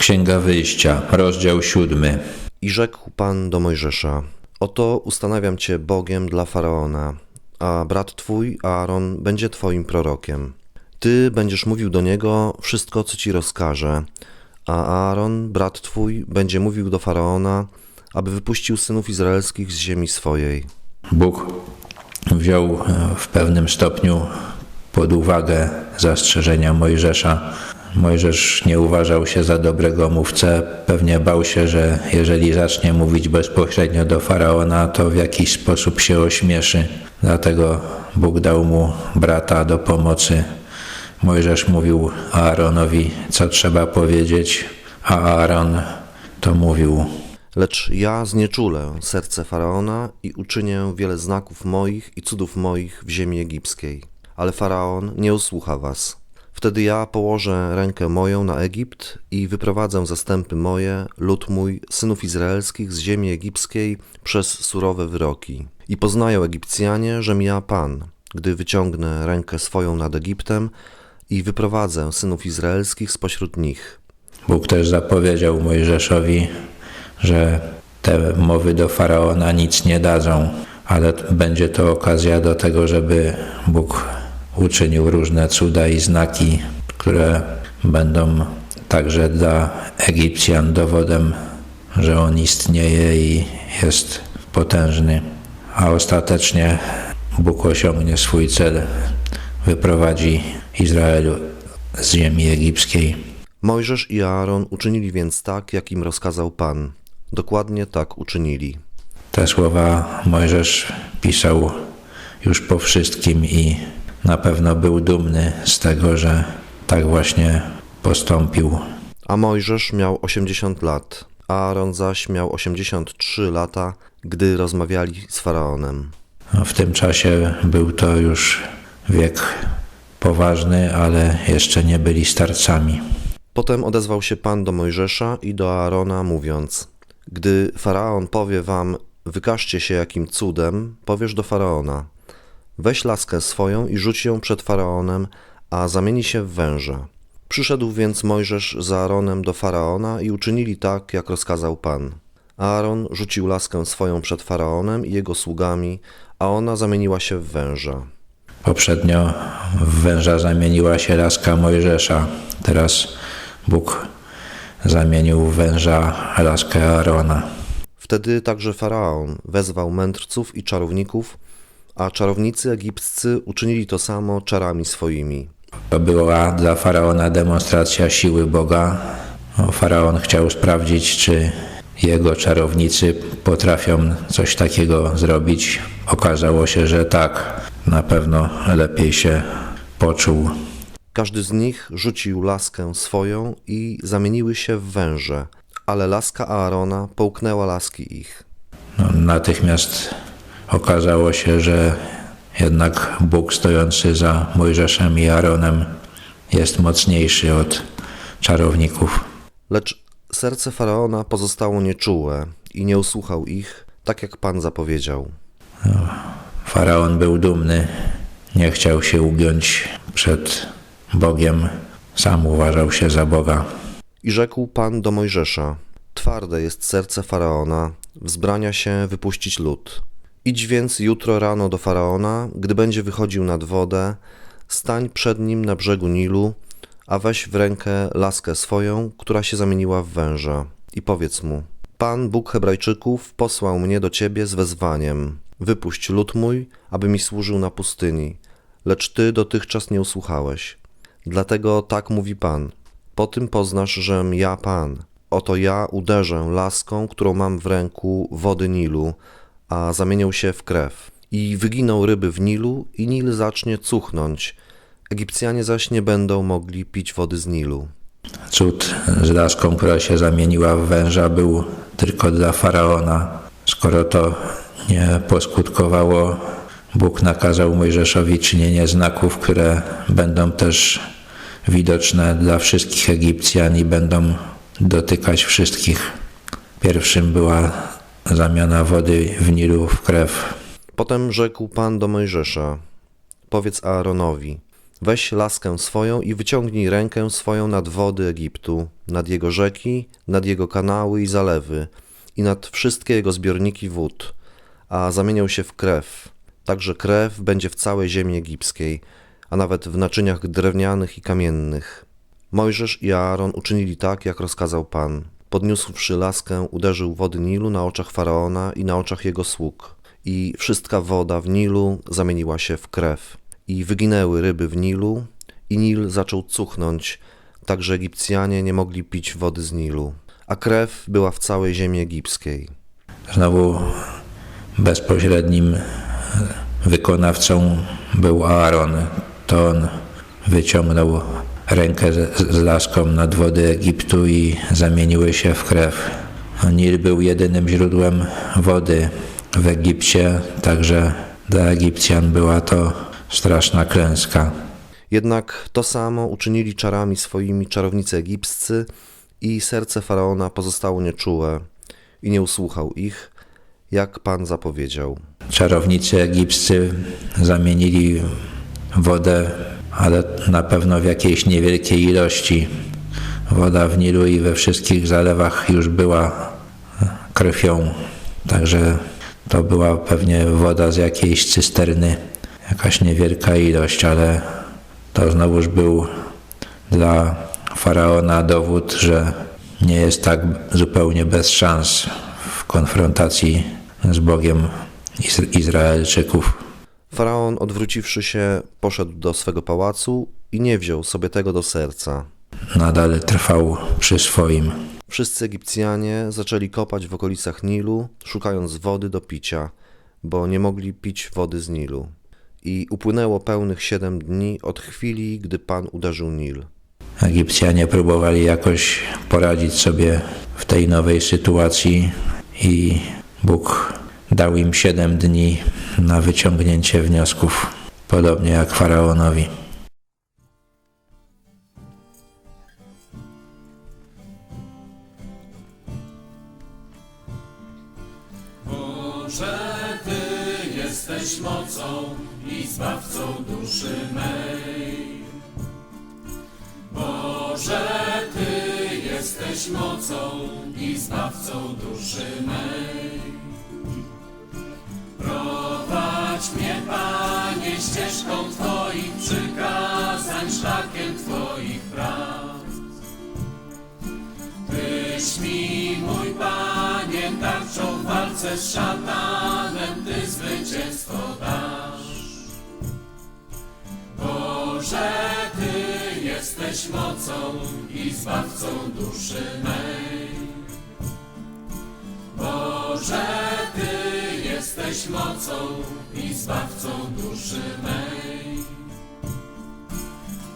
Księga Wyjścia, rozdział siódmy. I rzekł Pan do Mojżesza: Oto ustanawiam cię Bogiem dla faraona, a brat twój Aaron będzie twoim prorokiem. Ty będziesz mówił do niego wszystko, co ci rozkaże, a Aaron, brat twój, będzie mówił do faraona, aby wypuścił synów izraelskich z ziemi swojej. Bóg wziął e, w pewnym stopniu pod uwagę zastrzeżenia Mojżesza. Mojżesz nie uważał się za dobrego mówcę, pewnie bał się, że jeżeli zacznie mówić bezpośrednio do faraona, to w jakiś sposób się ośmieszy. Dlatego Bóg dał mu brata do pomocy. Mojżesz mówił Aaronowi, co trzeba powiedzieć, a Aaron to mówił Lecz ja znieczulę serce faraona i uczynię wiele znaków moich i cudów moich w ziemi egipskiej. Ale faraon nie usłucha was. Wtedy ja położę rękę moją na Egipt i wyprowadzę zastępy moje, lud mój, synów izraelskich z ziemi egipskiej przez surowe wyroki. I poznają Egipcjanie, żem ja Pan, gdy wyciągnę rękę swoją nad Egiptem i wyprowadzę synów izraelskich spośród nich. Bóg też zapowiedział Mojżeszowi, że te mowy do faraona nic nie dadzą, ale będzie to okazja do tego, żeby Bóg uczynił różne cuda i znaki, które będą także dla Egipcjan dowodem, że on istnieje i jest potężny, a ostatecznie Bóg osiągnie swój cel, wyprowadzi Izrael z ziemi egipskiej. Mojżesz i Aaron uczynili więc tak, jak im rozkazał Pan. Dokładnie tak uczynili. Te słowa Mojżesz pisał już po wszystkim i na pewno był dumny z tego, że tak właśnie postąpił. A Mojżesz miał 80 lat, a Aaron zaś miał 83 lata, gdy rozmawiali z faraonem. W tym czasie był to już wiek poważny, ale jeszcze nie byli starcami. Potem odezwał się Pan do Mojżesza i do Aarona, mówiąc: Gdy faraon powie wam, wykażcie się jakim cudem, powiesz do faraona: Weź laskę swoją i rzuć ją przed faraonem, a zamieni się w węża. Przyszedł więc Mojżesz z Aaronem do faraona i uczynili tak, jak rozkazał Pan. Aaron rzucił laskę swoją przed faraonem i jego sługami, a ona zamieniła się w węża. Poprzednio w węża zamieniła się laska Mojżesza. Teraz Bóg zamienił w węża laskę Aarona. Wtedy także faraon wezwał mędrców i czarowników, a czarownicy egipscy uczynili to samo czarami swoimi. To była dla faraona demonstracja siły Boga. No, Faraon chciał sprawdzić, czy jego czarownicy potrafią coś takiego zrobić. Okazało się, że tak. Na pewno lepiej się poczuł. Każdy z nich rzucił laskę swoją i zamieniły się w węże, ale laska Aarona połknęła laski ich. No, natychmiast okazało się, że jednak Bóg stojący za Mojżeszem i Aaronem jest mocniejszy od czarowników. Lecz serce faraona pozostało nieczułe i nie usłuchał ich, tak jak Pan zapowiedział. Faraon był dumny, nie chciał się ugiąć przed Bogiem, sam uważał się za Boga. I rzekł Pan do Mojżesza: Twarde jest serce faraona, wzbrania się wypuścić lud. Idź więc jutro rano do faraona, gdy będzie wychodził nad wodę, stań przed nim na brzegu Nilu, a weź w rękę laskę swoją, która się zamieniła w węża, i powiedz mu: Pan Bóg Hebrajczyków posłał mnie do ciebie z wezwaniem: Wypuść lud mój, aby mi służył na pustyni, lecz ty dotychczas nie usłuchałeś. Dlatego tak mówi Pan: Po tym poznasz, żem ja Pan. Oto ja uderzę laską, którą mam w ręku wody Nilu, a zamienią się w krew. I wyginą ryby w Nilu, i Nil zacznie cuchnąć. Egipcjanie zaś nie będą mogli pić wody z Nilu. Cud z laską, która się zamieniła w węża, był tylko dla faraona. Skoro to nie poskutkowało, Bóg nakazał Mojżeszowi czynienie znaków, które będą też widoczne dla wszystkich Egipcjan i będą dotykać wszystkich. Pierwszym była zamiana wody w Nilu w krew. Potem rzekł Pan do Mojżesza: Powiedz Aaronowi: Weź laskę swoją i wyciągnij rękę swoją nad wody Egiptu, nad jego rzeki, nad jego kanały i zalewy, i nad wszystkie jego zbiorniki wód, a zamienią się w krew. Także krew będzie w całej ziemi egipskiej, a nawet w naczyniach drewnianych i kamiennych. Mojżesz i Aaron uczynili tak, jak rozkazał Pan. Podniósłszy laskę, uderzył wody Nilu na oczach faraona i na oczach jego sług. I wszystka woda w Nilu zamieniła się w krew. I wyginęły ryby w Nilu, i Nil zaczął cuchnąć, tak że Egipcjanie nie mogli pić wody z Nilu. A krew była w całej ziemi egipskiej. Znowu bezpośrednim wykonawcą był Aaron. To on wyciągnął rękę z, laską nad wody Egiptu i zamieniły się w krew. Nil był jedynym źródłem wody w Egipcie, także dla Egipcjan była to straszna klęska. Jednak to samo uczynili czarami swoimi czarownicy egipscy i serce faraona pozostało nieczułe i nie usłuchał ich, jak Pan zapowiedział. Czarownicy egipscy zamienili wodę, ale na pewno w jakiejś niewielkiej ilości. Woda w Nilu i we wszystkich zalewach już była krwią, także to była pewnie woda z jakiejś cysterny, jakaś niewielka ilość, ale to znowuż był dla faraona dowód, że nie jest tak zupełnie bez szans w konfrontacji z Bogiem Izra- Izraelczyków. Faraon, odwróciwszy się, poszedł do swego pałacu i nie wziął sobie tego do serca. Nadal trwał przy swoim. Wszyscy Egipcjanie zaczęli kopać w okolicach Nilu, szukając wody do picia, bo nie mogli pić wody z Nilu. I upłynęło pełnych siedem dni od chwili, gdy Pan uderzył Nil. Egipcjanie próbowali jakoś poradzić sobie w tej nowej sytuacji i Bóg dał im siedem dni na wyciągnięcie wniosków, podobnie jak faraonowi. Boże, Ty jesteś mocą i zbawcą duszy mej. Boże, Ty jesteś mocą i zbawcą duszy mej. Prowadź mnie, Panie, ścieżką Twoich przykazań, szlakiem Twoich praw. Tyś mi, mój Panie, tarczą w walce z szatanem, Ty zwycięstwo dasz. Boże, Ty jesteś mocą i zbawcą duszy mej. Boże, Ty jesteś mocą i zbawcą duszy mej.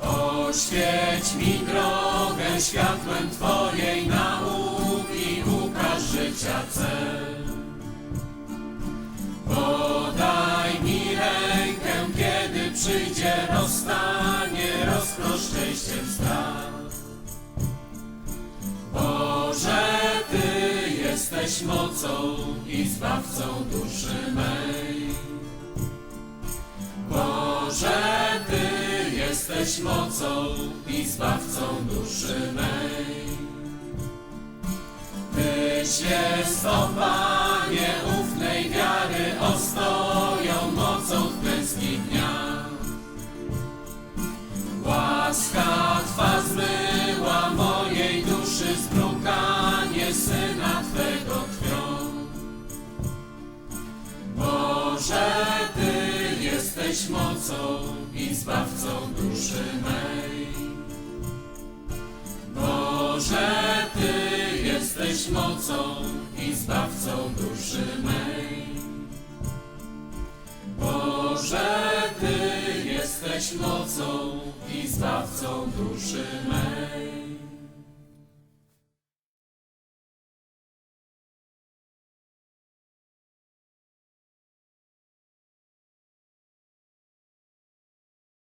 Oświeć mi drogę światłem Twojej nauki, ukaż życia cel. Podaj mi rękę, kiedy przyjdzie rozstanie, rozprosz szczęściem strach. Boże, Ty jesteś mocą zbawcą duszy mej. Boże, Ty jesteś mocą i zbawcą duszy mej. Tyś jest, o jesteś mocą i zbawcą duszy mej. Boże, Ty jesteś mocą i zbawcą duszy mej. Boże, Ty jesteś mocą i zbawcą duszy mej.